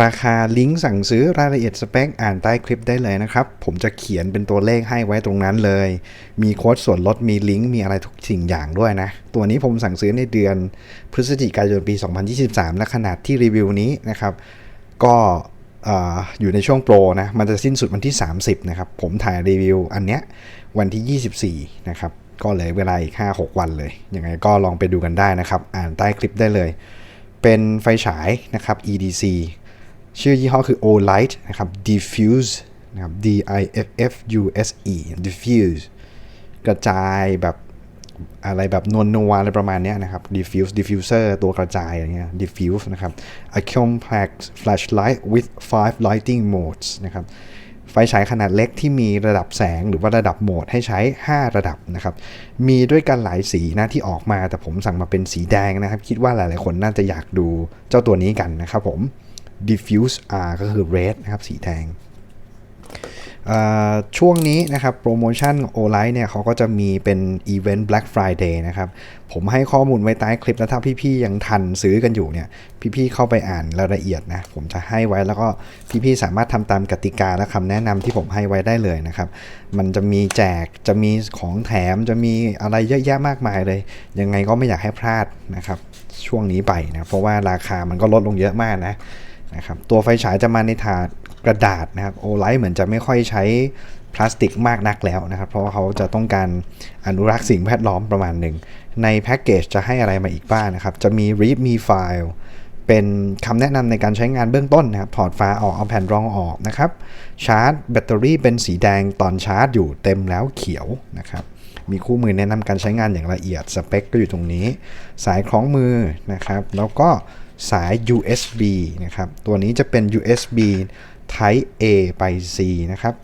ราคาลิงก์สั่งซื้อรายละเอียดสเปคอ่านใต้คลิปได้เลยนะครับ ผมจะเขียนเป็นตัวเลขให้ไว้ตรงนั้นเลย มีโค้ดส่วนลดมีลิงก์มีอะไรทุกสิ่งอย่างด้วยนะ ตัวนี้ผมสั่งซื้อในเดือนพฤศจิกายนปี 2023 และขนาดที่รีวิวนี้นะครับ ก็เอ่อยู่ในช่วงโปรนะ มันจะสิ้นสุดวันที่ 30 นะครับ ผมถ่ายรีวิวอันเนี้ยวันที่ 24 นะครับ ก็เหลยเวลาอีก 5-6 วันเลย ยังไงก็ลองไปดูกันได้นะครับ อ่านใต้คลิปได้เลย เป็นไฟฉายนะครับ EDC ชื่อยี่ห้อคือ Olight นะครับ Diffuse นะครับ D I F F U S E Diffuse กระจายแบบอะไรแบบนวลนวลอะไรประมาณนี้นะครับ diffuse diffuser ตัวกระจายอะไรเงี้ย diffuse นะครับ a compact flashlight with five lighting modes นะครับ ไฟฉายขนาดเล็กที่มีระดับแสงหรือว่าระดับโหมดให้ใช้ 5 ระดับนะครับ มีด้วยกันหลายสีนะที่ออกมาแต่ผมสั่งมาเป็นสีแดงนะครับ คิดว่าหลายๆคนน่าจะอยากดูเจ้าตัวนี้กันนะครับผม diffuse R ก็คือ red นะครับสีแดงช่วงนี้นะครับโปรโมชั่น o l i เนี่ยเขาก็จะมีเป็นอีเวนต์ Black Friday นะครับ ผมให้ข้อมูลไว้ใต้คลิปแล้วถ้าพี่ๆยังทันซื้อกันอยู่เนี่ย พี่ๆเข้าไปอ่านรายละเอียดนะ ผมจะให้ไว้แล้วก็พี่ๆสามารถทำตามกติกาและคำแนะนำที่ผมให้ไว้ได้เลยนะครับ มันจะมีแจกจะมีของแถมจะมีอะไรเยอะแยะมากมายเลย ยังไงก็ไม่อยากให้พลาดนะครับ ช่วงนี้ไปนะเพราะว่าราคามันก็ลดลงเยอะมากนะ นะครับตัวไฟฉายจะมาในถาดกระดาษนะครับโอไลท์เหมือนจะไม่ค่อยใช้พลาสติกมากนักแล้วนะครับ เพราะว่าเขาจะต้องการอนุรักษ์สิ่งแวดล้อมประมาณหนึ่ง ในแพ็กเกจจะให้อะไรมาอีกบ้างนะครับ จะมี read me file เป็นคำแนะนำในการใช้งานเบื้องต้นนะครับถอดฝาออกเอาแผ่นรองออกนะครับ ชาร์จแบตเตอรี่เป็นสีแดงตอนชาร์จอยู่เต็มแล้วเขียวนะครับ มีคู่มือแนะนำการใช้งานอย่างละเอียดสเปคก็อยู่ตรงนี้ สายคล้องมือนะครับ แล้วก็ สาย USB นะครับ ตัวนี้จะเป็น USB Type A ไป C นะครับ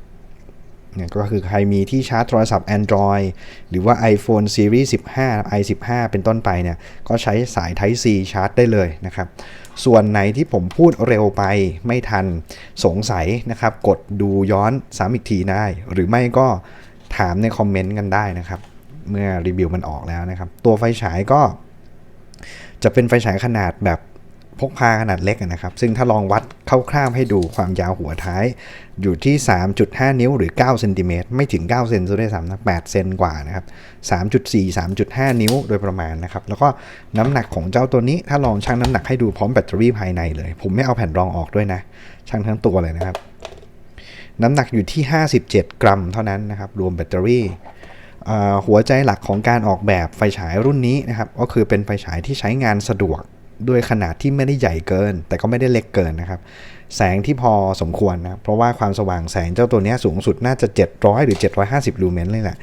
เนี่ยก็คือใครมีที่ชาร์จโทรศัพท์ Android หรือว่า iPhone Series 15 i15 เป็นต้นไปเนี่ย ก็ใช้สาย Type C ชาร์จได้เลยนะครับ ส่วนไหนที่ผมพูดเร็วไปไม่ทันสงสัยนะครับ กดดูย้อนซ้ำอีกทีได้ หรือไม่ก็ถามในคอมเมนต์กันได้นะครับ เมื่อรีวิวมันออกแล้วนะครับ ตัวไฟฉายก็จะเป็นไฟฉายขนาดแบบ พกพาขนาดเล็กนะครับ ซึ่งถ้าลองวัดคร่าวๆให้ดูความยาวหัวท้าย อยู่ที่ 3.5 นิ้วหรือ9เซนติเมตรไม่ถึง 9 เซนซะด้วยซ้ำนะ8เซนกว่านะครับ 3.4 3.5 นิ้วโดยประมาณนะครับ แล้วก็น้ำหนักของเจ้าตัวนี้ ถ้าลองชั่งน้ำหนักให้ดูพร้อมแบตเตอรี่ภายในเลย ผมไม่เอาแผ่นรองออกด้วยนะ ชั่งทั้งตัวเลยนะครับ น้ำหนักอยู่ที่ 57 กรัมเท่านั้นนะครับ รวมแบตเตอรี่หัวใจหลักของการออกแบบไฟฉายรุ่นนี้นะครับ ก็คือเป็นไฟฉายที่ใช้งานสะดวก ด้วยขนาดที่ไม่ได้ใหญ่เกิน แต่ก็ไม่ได้เล็กเกินนะครับ แสงที่พอสมควรนะครับเพราะว่าความสว่างแสงเจ้าตัวนี้สูงสุดน่าจะ 700 หรือ 750 ลูเมนเลยแหละ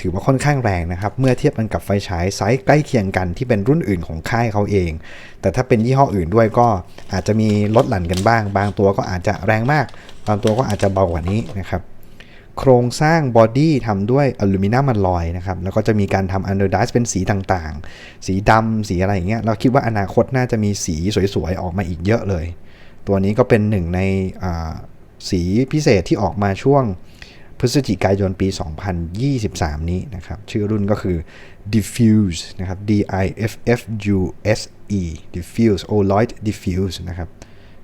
ถือว่าค่อนข้างแรงนะครับ เมื่อเทียบกันกับไฟฉายไซส์ใกล้เคียงกันที่เป็นรุ่นอื่นของค่ายเขาเอง แต่ถ้าเป็นยี่ห้ออื่นด้วยก็อาจจะมีลดหลั่นกันบ้าง บางตัวก็อาจจะแรงมาก บางตัวก็อาจจะเบากว่านี้นะครับ โครงสร้างบอดี้ทำด้วยอลูมิเนียมมันลอยนะครับ แล้วก็จะมีการทำอันเดอร์ดิสเป็นสีต่างๆ สีดำสีอะไรอย่างเงี้ย เราคิดว่าอนาคตน่าจะมีสีสวยๆ ออกมาอีกเยอะเลย ตัวนี้ก็เป็นหนึ่งในสีพิเศษที่ออกมาช่วงพฤศจิกายนปี 2023 นี้นะครับ ชื่อรุ่นก็คือ diffuse นะครับ D I F F U S E diffuse OLED diffuse นะครับ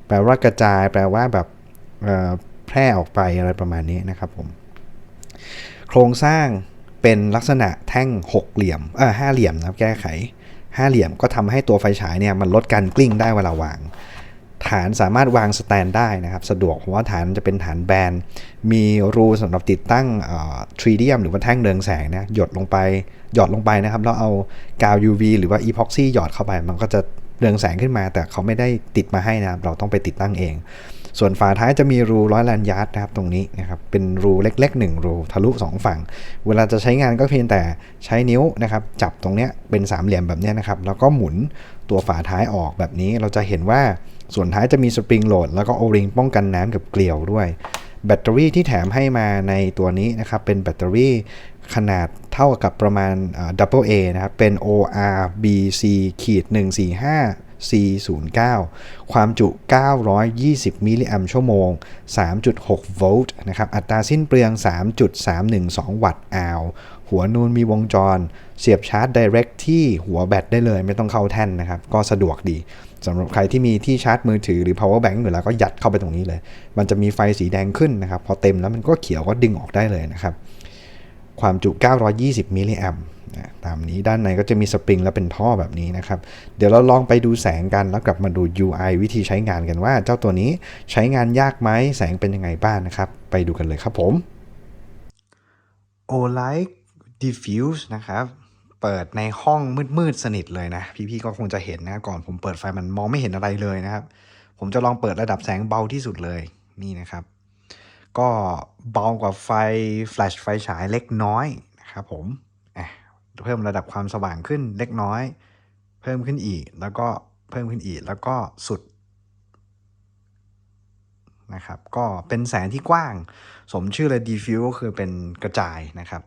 แปลว่ากระจายแปลว่าแบบ แพร่ออกไปอะไรประมาณนี้นะครับผม โครงสร้างเป็นลักษณะแท่งหกเหลี่ยมเออห้าเหลี่ยมนะครับแก้ไขห้าเหลี่ยมก็ทำให้ตัวไฟฉายเนี่ยมันลดการกลิ้งได้เวลาวาง ฐานสามารถวางสแตนได้นะครับ สะดวกเพราะว่าฐานจะเป็นฐานแบน มีรูสำหรับติดตั้งทรีเดียมหรือว่าแท่งเรืองแสงนะหยดลงไปหยอดลงไปนะครับแล้วเอากาว UV หรือว่า epoxy หยอดเข้าไป มันก็จะเรืองแสงขึ้นมา แต่เขาไม่ได้ติดมาให้นะครับเราต้องไปติดตั้งเอง ส่วนฝาท้ายจะมีรูร้อยแลนยาร์ดนะครับตรงนี้นะครับเป็นรูเล็กๆ1รูทะลุ 2 ฝั่ง เวลาจะใช้งานก็เพียงแต่ใช้นิ้วนะครับจับตรงเนี้ยเป็นสามเหลี่ยมแบบเนี้ยนะครับแล้วก็หมุนตัวฝาท้ายออกแบบนี้เราจะเห็นว่าส่วนท้ายจะมีสปริงโหลดแล้วก็โอริงป้องกันน้ำกับเกลียวด้วย แบตเตอรี่ที่แถมให้มาในตัวนี้นะครับเป็นแบตเตอรี่ขนาดเท่ากับประมาณดับเบิลเอนะครับเป็น ORBC ขีด145 C09 ความจุ 920 มิลลิแอมป์ชั่วโมง 3.6 โวลต์นะครับ อัตราสิ้นเปลือง 3.312 วัตต์อาวหัวนูนมีวงจร เสียบชาร์จ Direct ที่หัวแบตได้เลยไม่ต้องเข้าแท่นนะครับ ก็สะดวกดีสำหรับใครที่มีที่ชาร์จมือถือหรือ power bank อยู่แล้วก็ยัดเข้าไปตรงนี้เลย มันจะมีไฟสีแดงขึ้นนะครับ พอเต็มแล้วมันก็เขียวก็ดึงออกได้เลยนะครับ ความจุ 920 มิลลิแอม ตามนี้ด้านในก็จะมีสปริงและเป็นท่อแบบนี้นะครับ เดี๋ยวเราลองไปดูแสงกันแล้วกลับมาดู UI วิธีใช้งานกันว่า เจ้าตัวนี้ใช้งานยากไหมแสงเป็นยังไงบ้างนะครับ ไปดูกันเลยครับผม O-Light Diffuse นะครับ เปิดในห้องมืดๆสนิทเลยนะ พี่ๆก็คงจะเห็นนะก่อนผมเปิดไฟมันมองไม่เห็นอะไรเลยนะครับ ผมจะลองเปิดระดับแสงเบาที่สุดเลยนี่นะครับ ก็เบากว่าไฟแฟลชไฟฉายเล็กน้อยนะครับผม เพิ่มระดับความสว่างขึ้นเล็กน้อย เพิ่มขึ้นอีก แล้วก็เพิ่มขึ้นอีก แล้วก็สุดนะครับ ก็เป็นแสงที่กว้าง สมชื่อเลย diffuse ก็คือเป็นกระจายนะครับ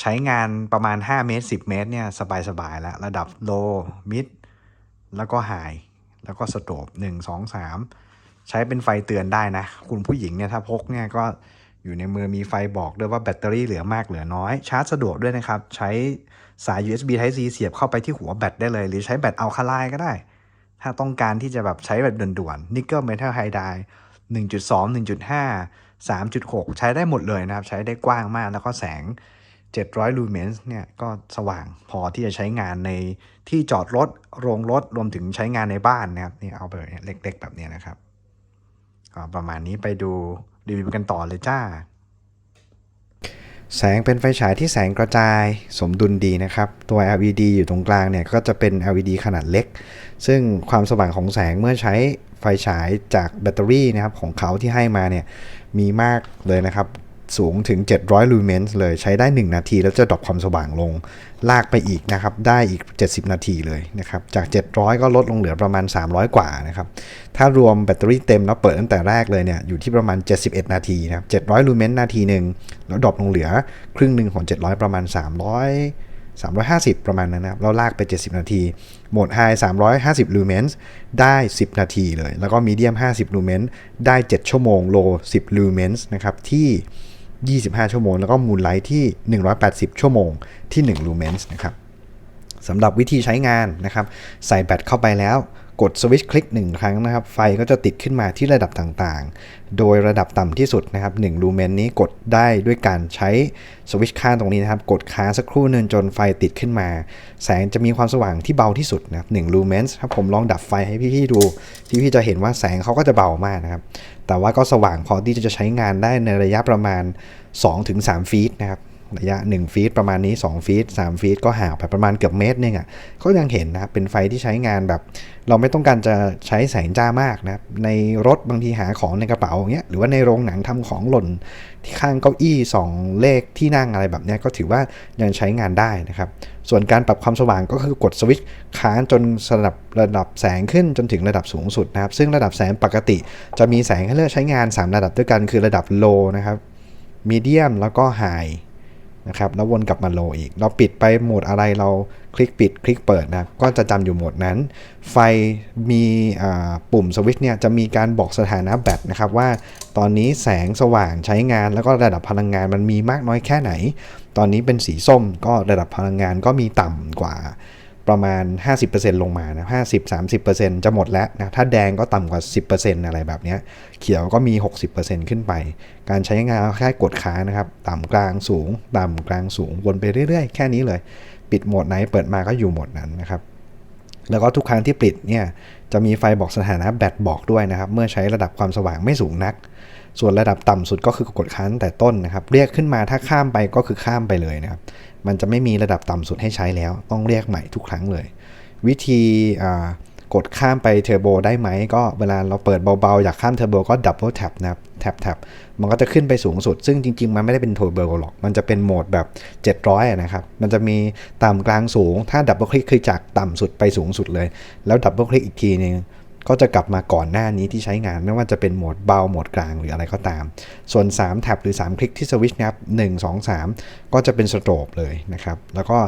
ใช้งานประมาณ 5 เมตร 10 เมตรเนี่ยสบายๆแล้ว ระดับ low mid แล้วก็ high แล้วก็สโตบ1 2 3 ใช้เป็นไฟเตือนได้นะ คุณผู้หญิงเนี่ยถ้าพกเนี่ยก็ อยู่ในมือมีไฟบอกด้วยว่าแบตเตอรี่เหลือมากเหลือน้อย ชาร์จสะดวกด้วยนะครับ ใช้สาย USB Type C เสียบเข้าไปที่หัวแบตได้เลย หรือใช้แบตอัลคาไลน์ก็ได้ ถ้าต้องการที่จะแบบใช้แบบด่วนๆนิกเกิลเมทัลไฮได1.2 1.5 3.6 ใช้ได้หมดเลยนะครับ ใช้ได้กว้างมากแล้วก็แสง 700 ลูเมนส์เนี่ยก็สว่างพอที่จะใช้งานในที่จอดรถ โรงรถ รวมถึงใช้งานในบ้านนะครับนี่เอาแบบเล็กๆ แบบนี้นะครับก็ประมาณนี้ไปดู รีวิวกันต่อเลยจ้า แสงเป็นไฟฉายที่แสงกระจายสมดุลดีนะครับ ตัว LED อยู่ตรงกลางเนี่ยก็จะเป็น LED ขนาดเล็ก ซึ่งความสว่างของแสงเมื่อใช้ไฟฉายจากแบตเตอรี่นะครับของเขาที่ให้มาเนี่ยมีมากเลยนะครับ สูงถึง 700 ลูเมนส์เลยใช้ได้ 1 นาที แล้วจะดรอปความสว่างลง ลากไปอีกนะครับ ได้อีก 70 นาทีเลยนะครับ จาก 700 ก็ลดลงเหลือประมาณ 300 กว่านะครับ ถ้ารวมแบตเตอรี่เต็มแล้วเปิดตั้งแต่แรกเลยเนี่ย อยู่ที่ประมาณ 71 นาทีนะครับ 700 ลูเมนส์นาทีหนึ่ง แล้วดรอปลงเหลือครึ่งหนึ่งของ 700 ประมาณ 300 350 ประมาณนั้นนะครับแล้วลากไป 70 นาที โหมด High 350 ลูเมนส์ได้ 10 นาทีเลย แล้วก็ Medium 50 ลูเมนส์ได้ 7 ชั่วโมง Low 10 ลูเมนส์นะครับ ที่ 25 ชั่วโมง แล้วก็มูลไลท์ที่ 180 ชั่วโมงที่1ลูเมนส์นะครับสำหรับวิธีใช้งานนะครับ ใส่แบตเข้าไปแล้ว กดสวิตช์คลิก 1 ครั้งนะครับ ไฟก็จะติดขึ้นมาที่ระดับต่างๆ โดยระดับต่ำที่สุดนะครับ1ลูเมนนี้กดได้ด้วยการใช้สวิตช์ค้างตรงนี้นะครับ กดค้างสักครู่หนึงจนไฟติดขึ้นมา แสงจะมีความสว่างที่เบาที่สุดนะครับ1ลูเมนถ้าผมลองดับไฟให้พี่ๆดู พี่ๆจะเห็นว่าแสงเขาก็จะเบามากนะครับ แต่ว่าก็สว่างพอที่จะใช้งานได้ในระยะประมาณ 2-3 ฟีตนะครับ ระยะ 1 ฟีตประมาณนี้ 2 ฟีต3ฟีตก็ห่างไปประมาณเกือบเมตรนึงอะก็ยังเห็นนะครับเป็นไฟที่ใช้งานแบบ เราไม่ต้องการจะใช้แสงจ้ามากนะครับในรถบางทีหาของในกระเป๋าอย่างเงี้ยหรือว่าในโรงหนังทำของหล่นที่ข้างเก้าอี้ 2 เลขที่นั่งอะไรแบบเนี้ยก็ถือว่ายังใช้งานได้นะครับ ส่วนการปรับความสว่างก็คือกดสวิตช์ค้างจนระดับระดับแสงขึ้นจนถึงระดับสูงสุดนะครับ ซึ่งระดับแสงปกติจะมีแสงให้เลือกใช้งาน 3 ระดับด้วยกันคือระดับ low นะครับ medium แล้วก็ high นะครับแล้ววนกลับมาโลอีก เราปิดไปโหมดอะไรเราคลิกปิดคลิกเปิดนะครับก็จะจำอยู่โหมดนั้น ไฟมีปุ่มสวิตช์เนี่ยจะมีการบอกสถานะแบตนะครับว่าตอนนี้แสงสว่างใช้งานแล้วก็ระดับพลังงานมันมีมากน้อยแค่ไหน ตอนนี้เป็นสีส้มก็ระดับพลังงานก็มีต่ำกว่า ประมาณ 50%ลงมานะ50 30%จะหมดแล้วนะถ้าแดงก็ต่ำกว่า 10%อะไรแบบนี้เขียวก็มี 60%ขึ้นไป การใช้งานแค่กดค้านะครับ ต่ำกลางสูง ต่ำกลางสูงวนไปเรื่อยๆ แค่นี้เลย ปิดโหมดไหนเปิดมาก็อยู่โหมดนั้นนะครับแล้วก็ทุกครั้งที่ปิดเนี่ยจะมีไฟบอกสถานะแบตบอกด้วยนะครับ เมื่อใช้ระดับความสว่างไม่สูงนัก ส่วนระดับต่ำสุดก็คือกดค้างแต่ต้นนะครับ เรียกขึ้นมาถ้าข้ามไปก็คือข้ามไปเลยนะครับ มันจะไม่มีระดับต่ำสุดให้ใช้แล้ว ต้องเรียกใหม่ทุกครั้งเลย วิธีกดข้ามไปเทอร์โบได้ไหม ก็เวลาเราเปิดเบาๆ อยากข้ามเทอร์โบก็ดับเบิลแท็บนะครับแท็บแท็บมันก็จะขึ้นไปสูงสุด ซึ่งจริง ๆ มันไม่ได้เป็นเทอร์โบหรอก มันจะเป็นโหมดแบบ 700นะครับ มันจะมีต่ำกลางสูง ถ้าดับเบิลคลิกคือจากต่ำสุดไปสูงสุดเลย แล้วดับเบิลคลิกอีกทีนึง ก็จะกลับมาก่อนหน้านี้ที่ใช้งานไม่ว่าจะเป็นโหมดเบาโหมดกลางหรืออะไรก็ตาม ส่วน 3 แท็บหรือ 3 คลิกที่สวิชนะครับ1 2 3ก็จะเป็นสโตรบเลยนะครับ แล้วก็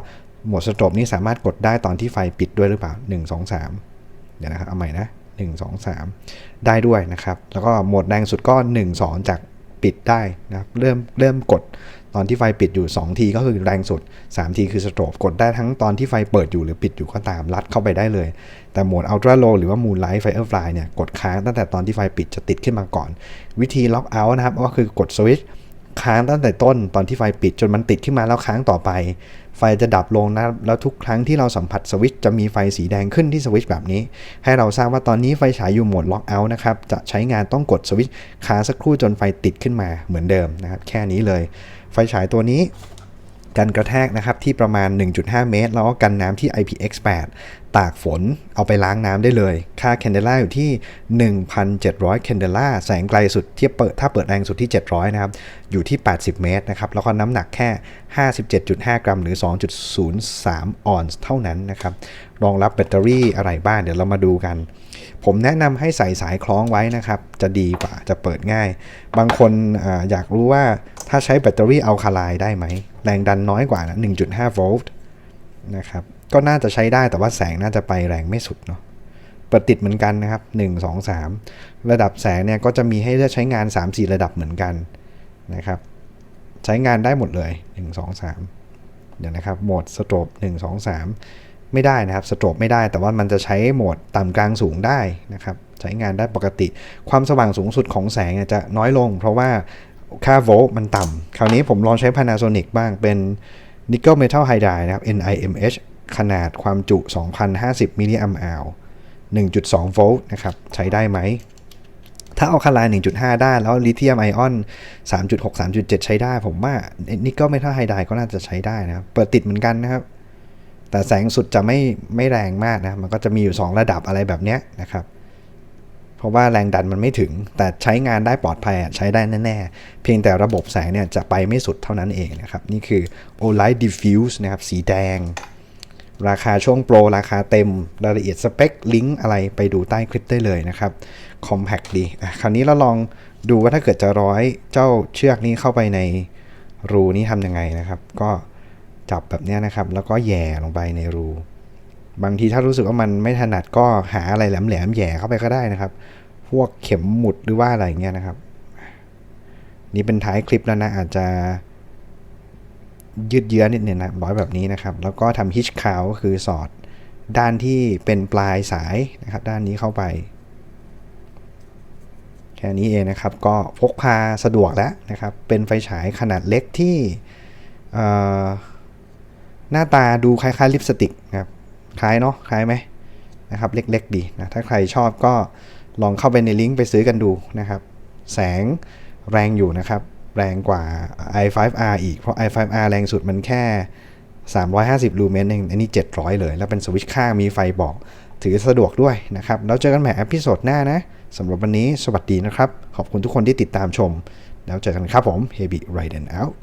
โหมดสโตรบนี้สามารถกดได้ตอนที่ไฟปิดด้วยหรือเปล่า 1 2 3 เดี๋ยวนะครับเอาใหม่นะ 1 2 3 ได้ด้วยนะครับ แล้วก็โหมดแรงสุดก็ 1 2 จากปิดได้นะครับเริ่มเริ่มกด ตอนที่ไฟปิดอยู่ 2 ทีก็คือแรงสุด 3 ทีคือสโตรบกดได้ทั้งตอนที่ไฟเปิดอยู่หรือปิดอยู่ก็ตามลัดเข้าไปได้เลย แต่โหมด Ultra Low หรือว่า Moonlight Firefly เนี่ยกดค้างตั้งแต่ตอนที่ไฟปิดจะติดขึ้นมาก่อน วิธีล็อกเอาท์นะครับก็คือกดสวิตช์ค้างตั้งแต่ต้นตอนที่ไฟปิดจนมันติดขึ้นมาแล้วค้างต่อไป ไฟจะดับลงนะแล้วทุกครั้งที่เราสัมผัสสวิตช์จะมีไฟสีแดงขึ้นที่สวิตช์แบบนี้ ให้เราทราบว่าตอนนี้ไฟฉายอยู่โหมดล็อกเอาท์นะครับจะใช้งานต้องกดสวิตช์ค้างสักครู่จนไฟติดขึ้นมาเหมือนเดิมนะครับแค่นี้เลย ไฟฉายตัวนี้กันกระแทกนะครับที่ประมาณ 1.5 เมตร แล้วก็กันน้ำที่ IPX8 ตากฝนเอาไปล้างน้ำได้เลย ค่าแคนเดล่าอยู่ที่ 1,700แคนเดล่าแสงไกลสุดที่เปิดถ้าเปิดแรงสุดที่ 700 นะครับ อยู่ที่ 80 เมตรนะครับ แล้วก็น้ำหนักแค่ 57.5 กรัม หรือ 2.03 ออนซ์เท่านั้นนะครับ รองรับแบตเตอรี่อะไรบ้างเดี๋ยวเรามาดูกัน ผมแนะนำให้ใส่สายคล้องไว้นะครับ จะดีกว่าจะเปิดง่าย บางคนออยากรู้ว่าถ้าใช้แบตเตอรี่อัลคาไลน์ได้ไหม แรงดันน้อยกว่านะ1.5 โวลต์นะครับก็น่าจะใช้ได้แต่ว่าแสงน่าจะไปแรงไม่สุดเนาะเปิดติดเหมือนกันนะครับ 1 2 3 ระดับแสงเนี่ยก็จะมีให้เลือกใช้งาน 3-4 ระดับเหมือนกันนะครับ ใช้งานได้หมดเลย 1 2 3 เดี๋ยวนะครับ โหมดสโตรบ1 2 3 ไม่ได้นะครับสโตรบไม่ได้ แต่ว่ามันจะใช้โหมดต่ำกลางสูงได้นะครับใช้งานได้ปกติ ความสว่างสูงสุดของแสงจะน้อยลง เพราะว่าค่าโวลต์มันต่ำคราวนี้ผมลองใช้ Panasonic บ้างเป็น Nickel Metal Hydride นะครับ NIMH ขนาดความจุ 2,050มิลลิแอมป์1.2 โวลต์นะครับ ใช้ได้ไหม ถ้าเอาคาไลน์1.5 ได้แล้วลิเธียมไอออน 3.6 3.7 ใช้ได้ ผมว่านิกเกิลเมทัลไฮไดก็น่าจะใช้ได้นะครับ เปิดติดเหมือนกันนะครับ แต่แสงสุดจะไม่ไม่แรงมากนะมันก็จะมีอยู่ 2 ระดับอะไรแบบเนี้ยนะครับ เพราะว่าแรงดันมันไม่ถึง แต่ใช้งานได้ปลอดภัยใช้ได้แน่ๆ เพียงแต่ระบบแสงเนี่ยจะไปไม่สุดเท่านั้นเองนะครับ นี่คือ Olight Diffuse นะครับสีแดง ราคาช่วงโปร ราคาเต็มรายละเอียดสเปคลิงก์อะไรไปดูใต้คลิปได้เลยนะครับ Compact ดีคราวนี้เราลองดูว่าถ้าเกิดจะร้อยเจ้าเชือกนี้เข้าไปในรูนี้ทำยังไงนะครับ ก็ จับแบบนี้นะครับ แล้วก็แย่ลงไปในรู บางทีถ้ารู้สึกว่ามันไม่ถนัดก็หาอะไรแหลมๆแย่เข้าไปก็ได้นะครับ พวกเข็มหมุดหรือว่าอะไรเงี้ยนะครับ นี่เป็นท้ายคลิปแล้วนะอาจจะยืดเยื้อนิดนึงนะร้อยแบบนี้นะครับ แล้วก็ทำฮิชคาวก็คือสอดด้านที่เป็นปลายสายนะครับ ด้านนี้เข้าไป แค่นี้เองนะครับ ก็พกพาสะดวกแล้วนะครับ เป็นไฟฉายขนาดเล็กที่ หน้าตาดูคล้ายๆลิปสติกนะครับคล้ายเนาะคล้ายไหมนะครับเล็กๆดีนะถ้าใครชอบก็ลองเข้าไปในลิงก์ไปซื้อกันดูนะครับ แสงแรงอยู่นะครับ แรงกว่า i5R อีก เพราะ i5R แรงสุดมันแค่ 350 ลูเมนเองอันนี้ 700 เลย แล้วเป็นสวิตช์ข้างมีไฟบอก ถือสะดวกด้วยนะครับ แล้วเจอกันใหม่อพิโซดหน้านะสำหรับวันนี้สวัสดีนะครับ ขอบคุณทุกคนที่ติดตามชม แล้วเจอกันครับผม Heavy Riden Out